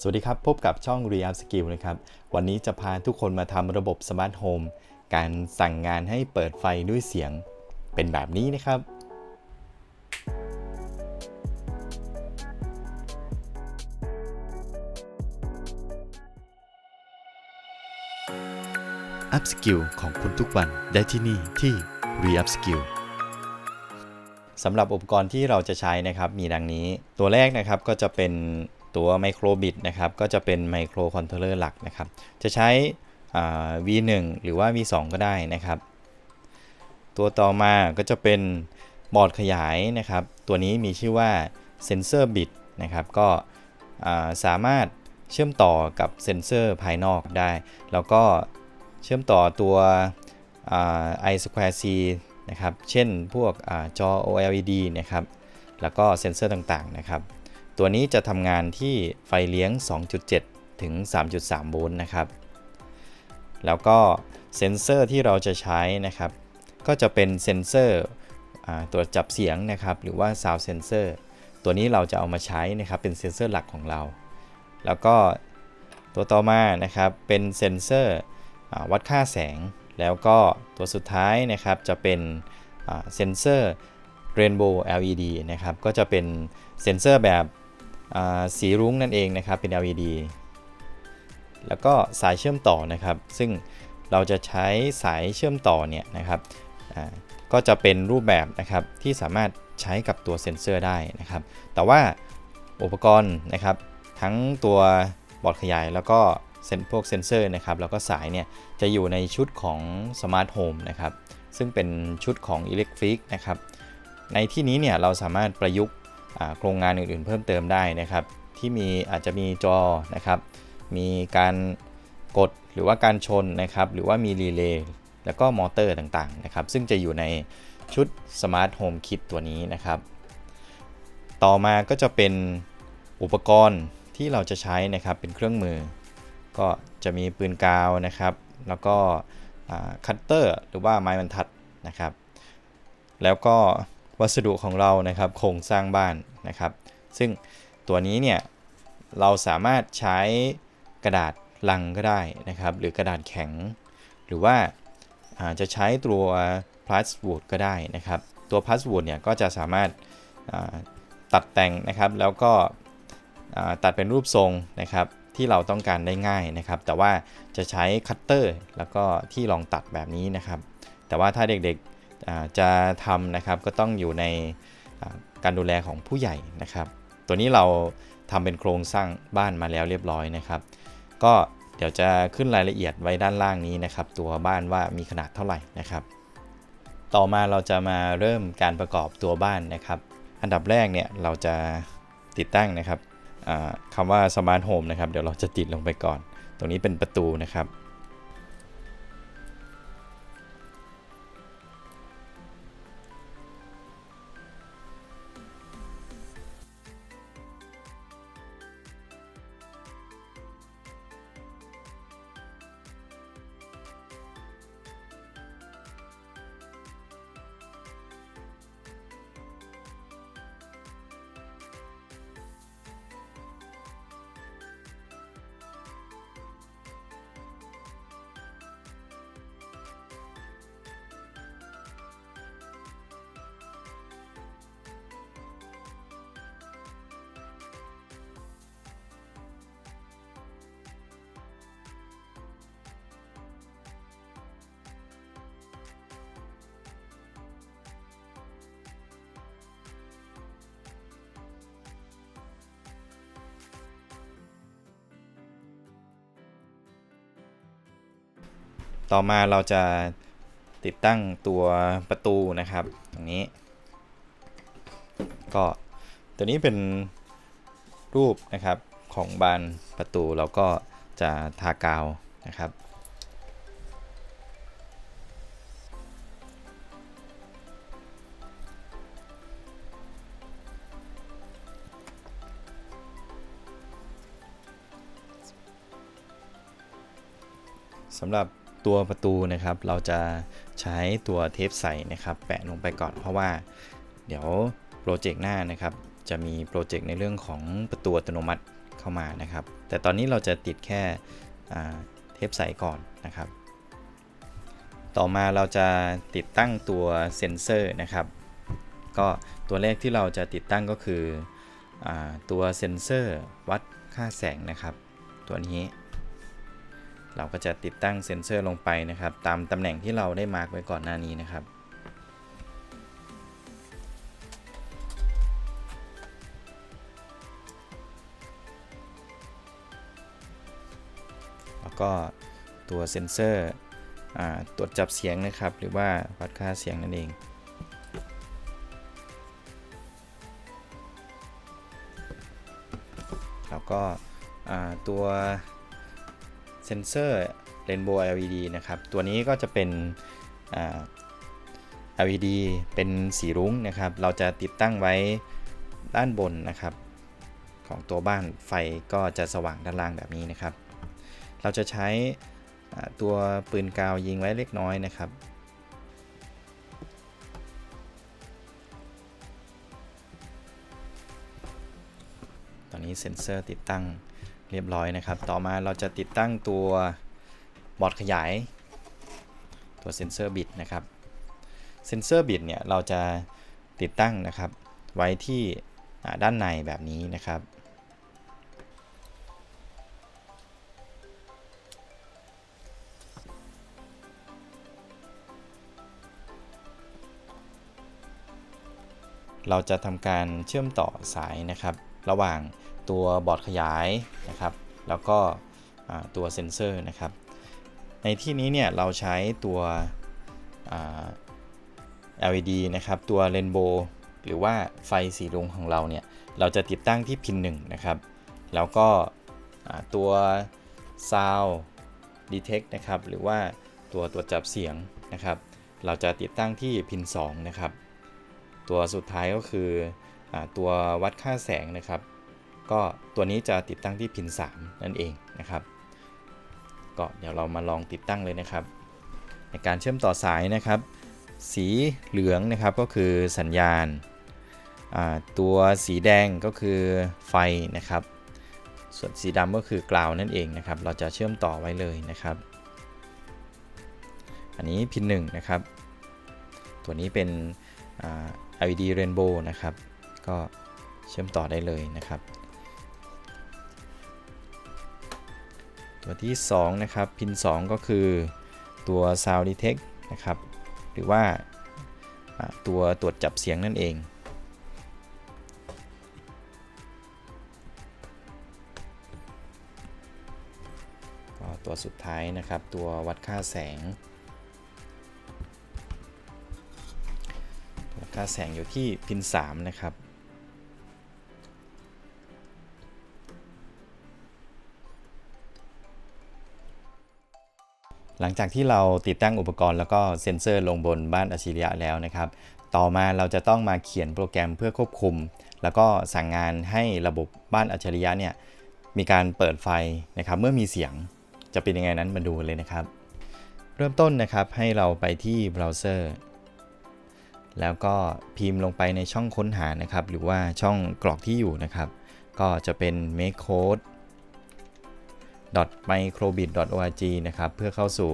สวัสดีครับ พบกับช่อง r e a p Skill นะครับ วันนี้จะพาทุกคนมาทำระบบ Smart Home การสั่งงานให้เปิดไฟด้วยเสียงเป็นแบบนี้นะครับ Up Skill ของคุณทุกวันได้ที่นี่ที่ r e a p Skill สำหรับอุปกรณ์ที่เราจะใช้นะครับมีดังนี้ ตัวแรกนะครับก็จะเป็น ตัวไมโครบิตนะครับก็จะเป็นไมโครคอนโทรลเลอร์หลักนะครับจะใช้ V1 หรือว่า V2 ก็ได้นะครับ ตัวต่อมาก็จะเป็นบอร์ดขยายนะครับ ตัวนี้มีชื่อว่าเซนเซอร์บิตนะครับก็สามารถเชื่อมต่อกับเซนเซอร์ภายนอกได้ แล้วก็เชื่อมต่อตัวอ่า i square c นะครับ เช่นพวกอจอ OLED นะครับ แล้วก็เซนเซอร์ต่างๆนะครับ ตัวนี้จะทำงานที่ไฟเลี้ยง 2.7 ถึง 3.3 โวลต์นะครับ แล้วก็เซ็นเซอร์ที่เราจะใช้นะครับ ก็จะเป็นเซ็นเซอร์ตัวจับเสียงนะครับ หรือว่า Sound Sensor ตัวนี้เราจะเอามาใช้นะครับเป็นเซ็นเซอร์หลักของเรา แล้วก็ตัวต่อมานะครับเป็นเซ็นเซอร์วัดค่าแสง แล้วก็ตัวสุดท้ายนะครับจะเป็นเซ็นเซอร์ Rainbow LED นะครับ ก็จะเป็นเซ็นเซอร์แบบ สีรุ้งนั่นเองนะครับเป็น LED แล้วก็สายเชื่อมต่อนะครับ ซึ่งเราจะใช้สายเชื่อมต่อเนี่ยนะครับก็จะเป็นรูปแบบนะครับที่สามารถใช้กับตัวเซ็นเซอร์ได้นะครับ แต่ว่าอุปกรณ์นะครับทั้งตัวบอร์ดขยายแล้วก็เซนพวกเซนเซอร์นะครับแล้วก็สายเนี่ยจะอยู่ในชุดของ Smart Home นะครับซึ่งเป็นชุดของ Electric นะครับในที่นี้เนี่ยเราสามารถประยุกต์ โครงงานอื่นๆ เพิ่มเติมได้นะครับ ที่มีอาจจะมีจอนะครับ มีการกดหรือว่าการชนนะครับ หรือว่ามีรีเลย์แล้วก็มอเตอร์ต่างๆนะครับ ซึ่งจะอยู่ในชุด Smart Home Kit ตัวนี้นะครับ ต่อมาก็จะเป็นอุปกรณ์ที่เราจะใช้นะครับเป็นเครื่องมือ ก็จะมีปืนกาวนะครับ แล้วก็คัตเตอร์หรือว่าไม้บรรทัดนะครับ แล้วก็ วัสดุของเรานะครับโครงสร้างบ้านนะครับ ซึ่งตัวนี้เนี่ยเราสามารถใช้กระดาษลังก็ได้นะครับ หรือกระดาษแข็ง หรือว่าอาจะใช้ตัวพลาสติกก็ได้นะครับ ตัวพลาสติกเนี่ยก็จะสามารถาตัดแต่งนะครับแล้วก็ตัดเป็นรูปทรงนะครับที่เราต้องการได้ง่ายนะครับ แต่ว่าจะใช้คัตเตอร์แล้วก็ที่รองตัดแบบนี้นะครับ แต่ว่าถ้าเด็กๆ จะทำนะครับก็ต้องอยู่ในการดูแลของผู้ใหญ่นะครับ ตัวนี้เราทำเป็นโครงสร้างบ้านมาแล้วเรียบร้อยนะครับ ก็เดี๋ยวจะขึ้นรายละเอียดไว้ด้านล่างนี้นะครับ ตัวบ้านว่ามีขนาดเท่าไหร่นะครับ ต่อมาเราจะมาเริ่มการประกอบตัวบ้านนะครับ อันดับแรกเนี่ยเราจะติดตั้งนะครับคำว่า Smart Home นะครับเดี๋ยวเราจะติดลงไปก่อน ตรงนี้เป็นประตูนะครับ ต่อมาเราจะติดตั้งตัวประตูนะครับ ตรงนี้ ก็ตัวนี้เป็นรูปนะครับของบานประตูเราก็จะทากาวนะครับสำหรับ ตัวประตูนะครับ เราจะใช้ตัวเทปใสนะครับ แปะลงไปก่อนเพราะว่า เดี๋ยวโปรเจกต์หน้านะครับ จะมีโปรเจกต์ในเรื่องของประตูอัตโนมัติเข้ามานะครับ แต่ตอนนี้เราจะติดแค่เทปใสก่อนนะครับ ต่อมาเราจะติดตั้งตัวเซ็นเซอร์นะครับ ก็ตัวแรกที่เราจะติดตั้งก็คืออตัวเซ็นเซอร์วัดค่าแสงนะครับ ตัวนี้ เราก็จะติดตั้งเซ็นเซอร์ลงไปนะครับ ตามตำแหน่งที่เราได้มาร์กไว้ก่อนหน้านี้นะครับแล้วก็ตัวเซ็นเซอร์ตรวจจับเสียงนะครับ หรือว่าวัดค่าเสียงนั่นเองแล้วก็ตัว เซนเซอร์ Rainbow LED นะครับ ตัวนี้ก็จะเป็น LED เป็นสีรุ้งนะครับ เราจะติดตั้งไว้ด้านบนนะครับ ของตัวบ้านไฟก็จะสว่างด้านล่างแบบนี้นะครับ เราจะใช้ตัวปืนกาวยิงไว้เล็กน้อยนะครับตอนนี้เซ็นเซอร์ติดตั้ง เรียบร้อยนะครับ ต่อมาเราจะติดตั้งตัวบอร์ดขยาย ตัวเซนเซอร์บิตนะครับ เซนเซอร์บิตเนี่ยเราจะติดตั้งนะครับ ไว้ที่ด้านในแบบนี้นะครับเราจะทำการเชื่อมต่อสายนะครับ ระหว่าง ตัวบอร์ดขยายนะครับ แล้วก็ตัวเซ็นเซอร์นะครับ ในที่นี้เนี่ยเราใช้ตัว LED นะครับตัว Rainbow หรือว่าไฟสีรุ้งของเราเนี่ย เราจะติดตั้งที่พิน1นะครับ แล้วก็ตัว Sound Detect นะครับ หรือว่าตัวตรวจจับเสียงนะครับ เราจะติดตั้งที่พิน2นะครับ ตัวสุดท้ายก็คืออตัววัดค่าแสงนะครับ ก็ตัวนี้จะติดตั้งที่พิน 3 นั่นเองนะครับ ก็เดี๋ยวเรามาลองติดตั้งเลยนะครับ ในการเชื่อมต่อสายนะครับ สีเหลืองนะครับก็คือสัญญาณาตัวสีแดงก็คือไฟนะครับ ส่วนสีดำก็คือกราวนั่นเองนะครับ เราจะเชื่อมต่อไว้เลยนะครับ อันนี้พิน1นะครับ ตัวนี้เป็น LED Rainbow นะครับ ก็เชื่อมต่อได้เลยนะครับ ตัวที่ 2 นะครับ พิน 2 ก็คือตัว Sound Detect นะครับ หรือว่าอ่าตัวตรวจจับเสียงนั่นเองก็ตัวสุดท้ายนะครับ ตัววัดค่าแสงวัดค่าแสงอยู่ที่พิน 3 นะครับ หลังจากที่เราติดตั้งอุปกรณ์แล้วก็เซ็นเซอร์ลงบนบ้านอัจฉริยะแล้วนะครับ ต่อมาเราจะต้องมาเขียนโปรแกรมเพื่อควบคุม แล้วก็สั่งงานให้ระบบบ้านอัจฉริยะเนี่ยมีการเปิดไฟนะครับ เมื่อมีเสียงจะเป็นยังไงนั้นมาดูเลยนะครับ เริ่มต้นนะครับให้เราไปที่เบราว์เซอร์แล้วก็พิมพ์ลงไปในช่องค้นหานะครับ หรือว่าช่องกรอกที่อยู่นะครับ ก็จะเป็น make code microbit.org นะครับเพื่อเข้าสู่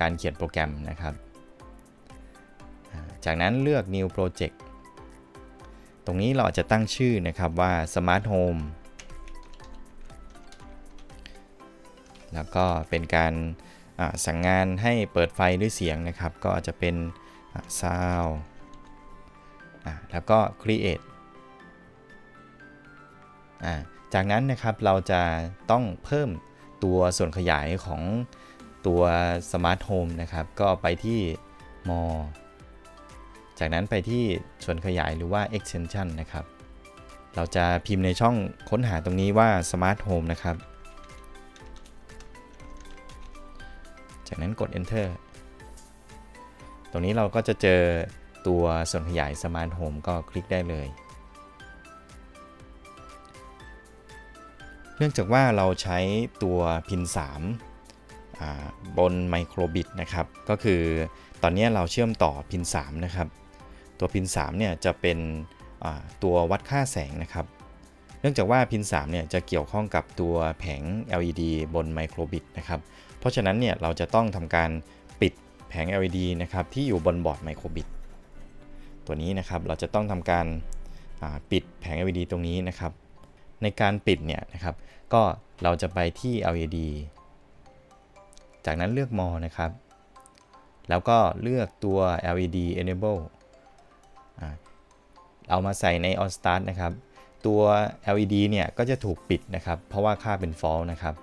การเขียนโปรแกรมนะครับ จากนั้นเลือก new project ตรงนี้เราจะตั้งชื่อนะครับว่า smart home แล้วก็เป็นการสั่งงานให้เปิดไฟด้วยเสียงนะครับ ก็จะเป็น sound แล้วก็ create อ่า จากนั้นนะครับเราจะต้องเพิ่มตัวส่วนขยายของตัว Smart Home นะครับก็ไปที่ more จากนั้นไปที่ส่วนขยายหรือว่า extension นะครับ เราจะพิมพ์ในช่องค้นหาตรงนี้ว่า Smart Home นะครับ จากนั้นกด enter ตรงนี้เราก็จะเจอตัวส่วนขยาย Smart Home ก็คลิกได้เลย เนื่องจากว่าเราใช้ตัวพิน3บนไมโครบิตนะครับ ก็คือตอนนี้เราเชื่อมต่อพิน3นะครับ ตัวพิน3เนี่ยจะเป็นตัววัดค่าแสงนะครับ เนื่องจากว่าพิน3เนี่ยจะเกี่ยวข้องกับตัวแผง LED บนไมโครบิตนะครับ เพราะฉะนั้นเนี่ยเราจะต้องทำการปิดแผง LED นะครับที่อยู่บนบอร์ดไมโครบิตตัวนี้นะครับเราจะต้องทำการปิดแผง LED ตรงนี้นะครับ ในการปิดเนี่ยนะครับ ก็เราจะไปที่ LED จากนั้นเลือก more นะครับ แล้วก็เลือกตัว LED enable เอามาใส่ใน on start นะครับ ตัว LED เนี่ยก็จะถูกปิดนะครับ เพราะว่าค่าเป็น false นะครับ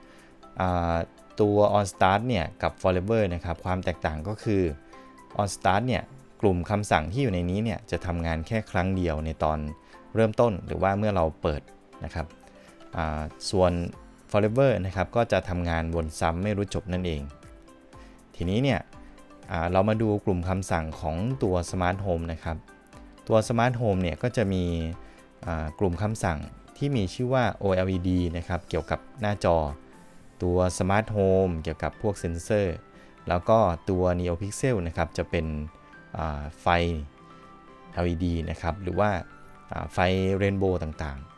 ตัว on start เนี่ยกับ forever นะครับ ความแตกต่างก็คือ on start เนี่ยกลุ่มคำสั่งที่อยู่ในนี้เนี่ยจะทำงานแค่ครั้งเดียวในตอนเริ่มต้นหรือว่าเมื่อเราเปิด นะครับส่วน forever นะครับก็จะทำงานวนซ้ำไม่รู้จบนั่นเอง ทีนี้เนี่ยเรามาดูกลุ่มคำสั่งของตัว smart home นะครับ ตัว smart home เนี่ยก็จะมีกลุ่มคำสั่งที่มีชื่อว่า OLED นะครับเกี่ยวกับหน้าจอ ตัว smart home เกี่ยวกับพวกเซนเซอร์ แล้วก็ตัว NeoPixel นะครับจะเป็นไฟ LED นะครับหรือว่าไฟเรนโบว์ต่างๆ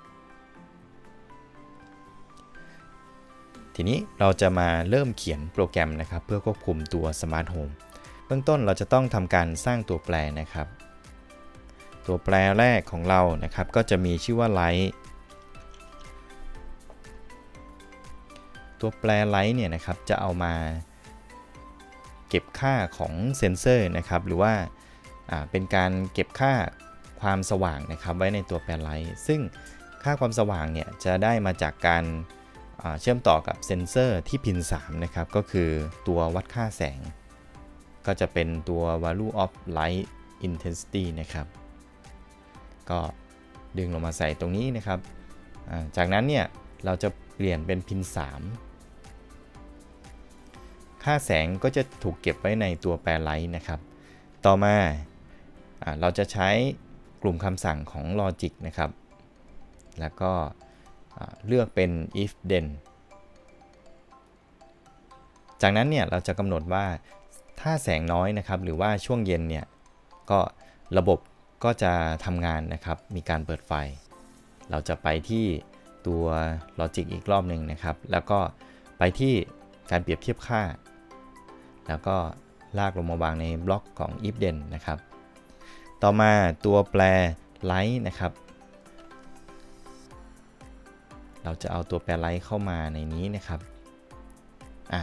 ทีนี้เราจะมาเริ่มเขียนโปรแกรมนะครับ เพื่อควบคุมตัว Smart Home เบื้องต้นเราจะต้องทำการสร้างตัวแปรนะครับ ตัวแปรแรกของเรานะครับ ก็จะมีชื่อว่า light ตัวแปร light เนี่ยนะครับจะเอามาเก็บค่าของเซนเซอร์นะครับ หรือว่าเป็นการเก็บค่าความสว่างนะครับไว้ในตัวแปรไลท์ซึ่งค่าความสว่างเนี่ยจะได้มาจากการ เชื่อมต่อกับเซนเซอร์ที่พิน 3 นะครับ ก็คือตัววัดค่าแสง ก็จะเป็นตัว value of light intensity นะครับ ก็ดึงลงมาใส่ตรงนี้นะครับ จากนั้นเนี่ย เราจะเปลี่ยนเป็นพิน 3 ค่าแสงก็จะถูกเก็บไว้ในตัวแปรไลท์นะครับ ต่อมาเราจะใช้กลุ่มคำสั่งของ logic นะครับ แล้วก็ เลือกเป็น if then จากนั้นเนี่ยเราจะกำหนดว่าถ้าแสงน้อยนะครับ หรือว่าช่วงเย็นเนี่ยก็ระบบก็จะทำงานนะครับ มีการเปิดไฟ เราจะไปที่ตัว logic อีกรอบหนึ่งนะครับ แล้วก็ไปที่การเปรียบเทียบค่า แล้วก็ลากลงมาวางในบล็อกของ if then นะครับ ต่อมาตัวแปร light นะครับ เราจะเอาตัวแปร light เข้ามาในนี้นะครับอะ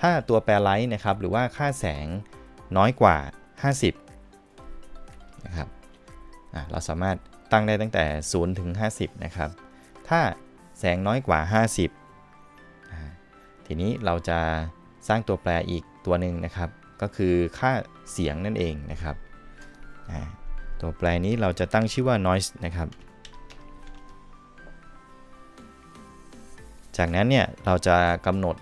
ถ้าตัวแปร light นะครับหรือว่าค่าแสงน้อยกว่า 50นะครับอะเราสามารถตั้งได้ตั้งแต่ 0 ถึง 50 นะครับ ถ้าแสงน้อยกว่า 50 ทีนี้เราจะสร้างตัวแปรอีกตัวหนึ่งนะครับ ก็คือค่าเสียงนั่นเองนะครับ ตัวแปรนี้เราจะตั้งชื่อว่า noise นะครับ จากนั้นเนี่ยเราจะกำหนด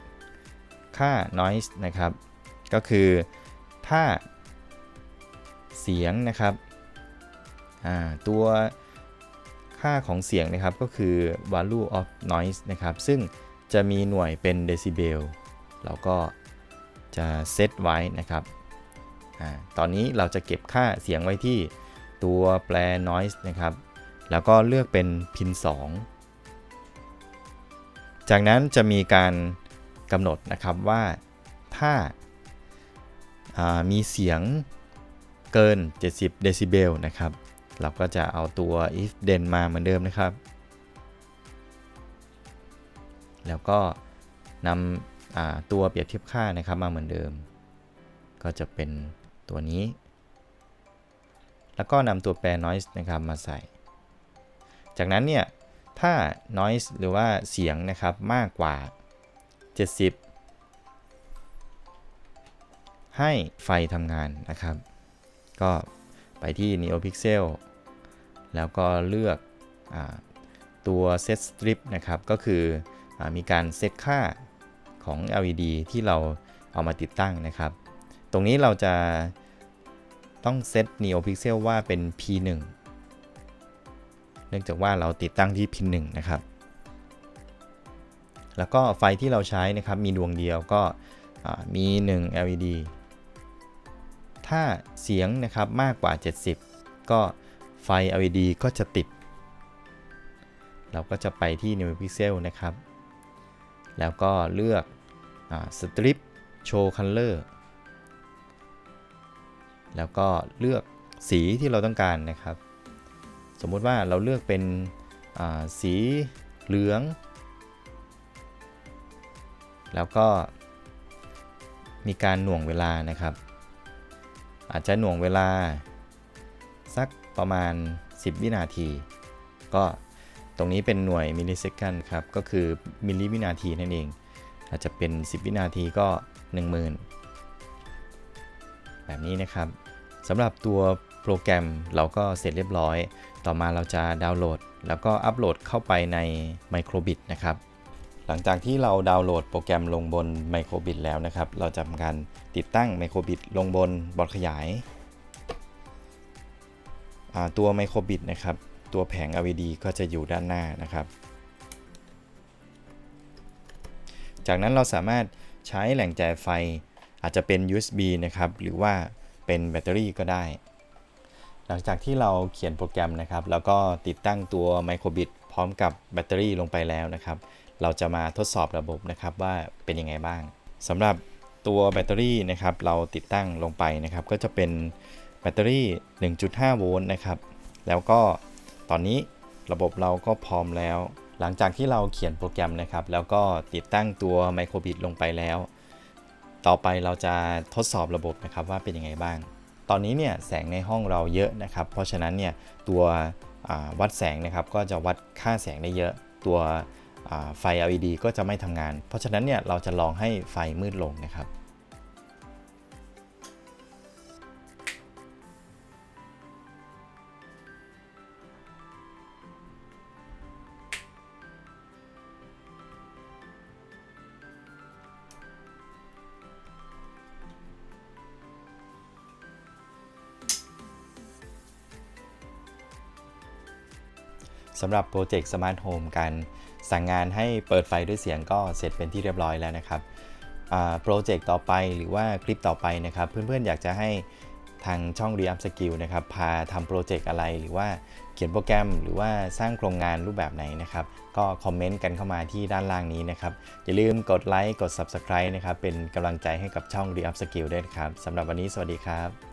ค่า noise นะครับ ก็คือถ้าเสียงนะครับตัวค่าของเสียงนะครับก็คือ value of noise นะครับ ซึ่งจะมีหน่วยเป็นเดซิเบลเราก็จะเซตไว้นะครับอตอนนี้เราจะเก็บค่าเสียงไว้ที่ตัวแปร noise นะครับ แล้วก็เลือกเป็นพิน 2 จากนั้นจะมีการกำหนดนะครับว่าถ้ามีเสียงเกิน 70 เดซิเบลนะครับ เราก็จะเอาตัว if then มาเหมือนเดิมนะครับ แล้วก็นำตัวเปรียบเทียบค่านะครับมาเหมือนเดิม ก็จะเป็นตัวนี้ แล้วก็นำตัวแปร noise นะครับมาใส่ จากนั้นเนี่ย ถ้า noise หรือว่าเสียงนะครับมากกว่า 70 ให้ไฟทำงานนะครับ ก็ไปที่ NeoPixel แล้วก็เลือกอตัว set strip นะครับ ก็คืออมีการเซตค่าของ LED ที่เราเอามาติดตั้งนะครับ ตรงนี้เราจะต้องเซต NeoPixel ว่าเป็น P1 เนื่องจากว่าเราติดตั้งที่ P1 นะครับ แล้วก็ไฟที่เราใช้นะครับมีดวงเดียวก็มี 1 LED ถ้าเสียงนะครับมากกว่า 70 ก็ไฟ LED ก็จะติด เราก็จะไปที่ New Pixel นะครับ แล้วก็เลือก Strip Show Color แล้วก็เลือกสีที่เราต้องการนะครับ สมมุติว่าเราเลือกเป็นสีเหลือง แล้วก็มีการหน่วงเวลานะครับ อาจจะหน่วงเวลา สักประมาณ 10 วินาที ก็ตรงนี้เป็นหน่วยมิลลิเซคันครับ ก็คือมิลลิวินาทีนั่นเอง อาจจะเป็น 10 วินาทีก็ 10,000 แบบนี้นะครับสำหรับตัวโปรแกรมเราก็เสร็จเรียบร้อย ต่อมาเราจะดาวน์โหลด แล้วก็อัปโหลดเข้าไปใน Microbit นะครับ หลังจากที่เราดาวน์โหลดโปรแกรมลงบน Microbit แล้วนะครับ เราจะทำการติดตั้ง Microbit ลงบนบอร์ดขยายาตัว Microbit นะครับ ตัวแผง LED ก็จะอยู่ด้านหน้านะครับ จากนั้นเราสามารถใช้แหล่งจ่ายไฟอาจจะเป็น USB นะครับ หรือว่าเป็นแบตเตอรี่ก็ได้ หลังจากที่เราเขียนโปรแกรมนะครับ แล้วก็ติดตั้งตัว Microbit พร้อมกับแบตเตอรี่ลงไปแล้วนะครับ เราจะมาทดสอบระบบนะครับว่าเป็นยังไงบ้างสำหรับตัวแบตเตอรี่นะครับ เราติดตั้งลงไปนะครับ ก็จะเป็นแบตเตอรี่ 1.5 โวลต์นะครับ แล้วก็ตอนนี้ระบบเราก็พร้อมแล้ว หลังจากที่เราเขียนโปรแกรมนะครับ แล้วก็ติดตั้งตัว Microbit ลงไปแล้ว ต่อไปเราจะทดสอบระบบนะครับว่าเป็นยังไงบ้าง ตอนนี้เนี่ยแสงในห้องเราเยอะนะครับ เพราะฉะนั้นเนี่ยตัววัดแสงนะครับก็จะวัดค่าแสงได้เยอะ ตัวไฟ LED ก็จะไม่ทำงาน เพราะฉะนั้นเนี่ยเราจะลองให้ไฟมืดลงนะครับ สำหรับโปรเจกต์ Smart Home การสั่งงานให้เปิดไฟด้วยเสียงก็เสร็จเป็นที่เรียบร้อยแล้วนะครับโปรเจกต์ต่อไปหรือว่าคลิปต่อไปนะครับ เพื่อนๆอยากจะให้ทางช่อง r e u p Skill นะครับ พาทำโปรเจกต์อะไรหรือว่าเขียนโปรแกรม หรือว่าสร้างโครงงานรูปแบบไหนนะครับ ก็คอมเมนต์กันเข้ามาที่ด้านล่างนี้นะครับ อย่าลืมกดไลค์กด Subscribe นะครับ เป็นกำลังใจให้กับช่อง r e u p Skill ด้วยครับสำหรับวันนี้สวัสดีครับ